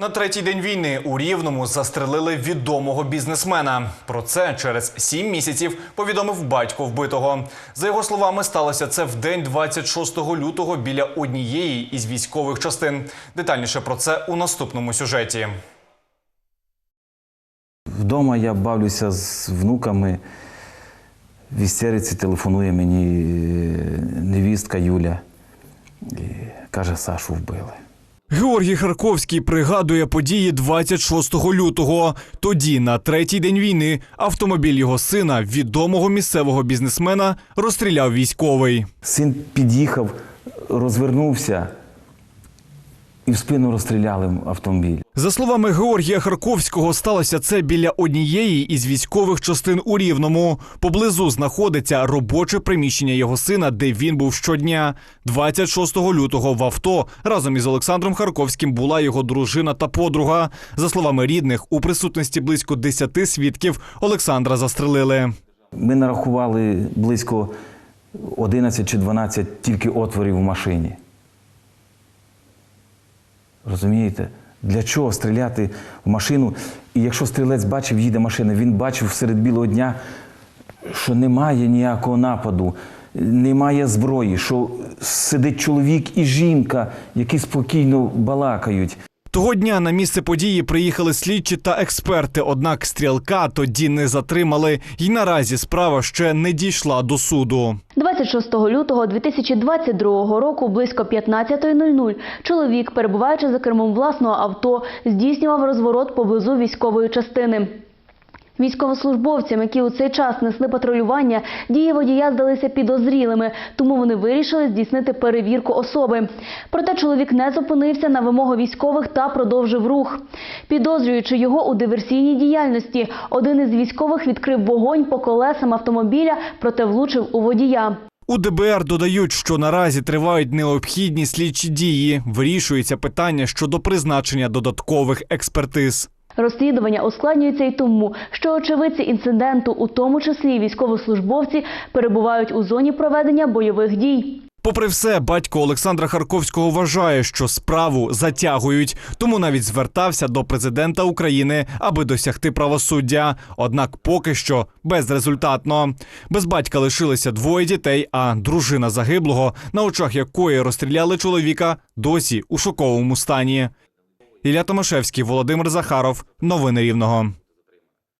На третій день війни у Рівному застрелили відомого бізнесмена. Про це через сім місяців повідомив батько вбитого. За його словами, сталося це в день 26 лютого біля однієї із військових частин. Детальніше про це у наступному сюжеті. Вдома я бавлюся з внуками. В істериці телефонує мені е, невістка Юля. І каже, Сашу вбили. Георгій Харковський пригадує події 26 лютого. Тоді, на третій день війни, автомобіль його сина, відомого місцевого бізнесмена, розстріляв військовий. Син під'їхав, розвернувся і в спину розстріляли автомобіль. За словами Георгія Харковського, сталося це біля однієї із військових частин у Рівному. Поблизу знаходиться робоче приміщення його сина, де він був щодня. 26 лютого в авто разом із Олександром Харковським була його дружина та подруга. За словами рідних, у присутності близько 10 свідків Олександра застрелили. Ми нарахували близько 11 чи 12 тільки отворів в машині. Розумієте? Для чого стріляти в машину? І якщо стрілець бачив, їде машина, він бачив серед білого дня, що немає ніякого нападу, немає зброї, що сидить чоловік і жінка, які спокійно балакають. Того дня на місце події приїхали слідчі та експерти. Однак стрілка тоді не затримали, і наразі справа ще не дійшла до суду. 26 лютого 2022 року близько 15.00 чоловік, перебуваючи за кермом власного авто, здійснював розворот поблизу військової частини. Військовослужбовцям, які у цей час несли патрулювання, дії водія здалися підозрілими, тому вони вирішили здійснити перевірку особи. Проте чоловік не зупинився на вимогу військових та продовжив рух. Підозрюючи його у диверсійній діяльності, один із військових відкрив вогонь по колесам автомобіля, проте влучив у водія. У ДБР додають, що наразі тривають необхідні слідчі дії. Вирішується питання щодо призначення додаткових експертиз. Розслідування ускладнюється й тому, що очевидці інциденту, у тому числі військовослужбовці, перебувають у зоні проведення бойових дій. Попри все, батько Олександра Харковського вважає, що справу затягують, тому навіть звертався до президента України, аби досягти правосуддя. Однак поки що безрезультатно. Без батька лишилися двоє дітей, а дружина загиблого, на очах якої розстріляли чоловіка, досі у шоковому стані. Ілля Томашевський, Володимир Захаров. Новини Рівного.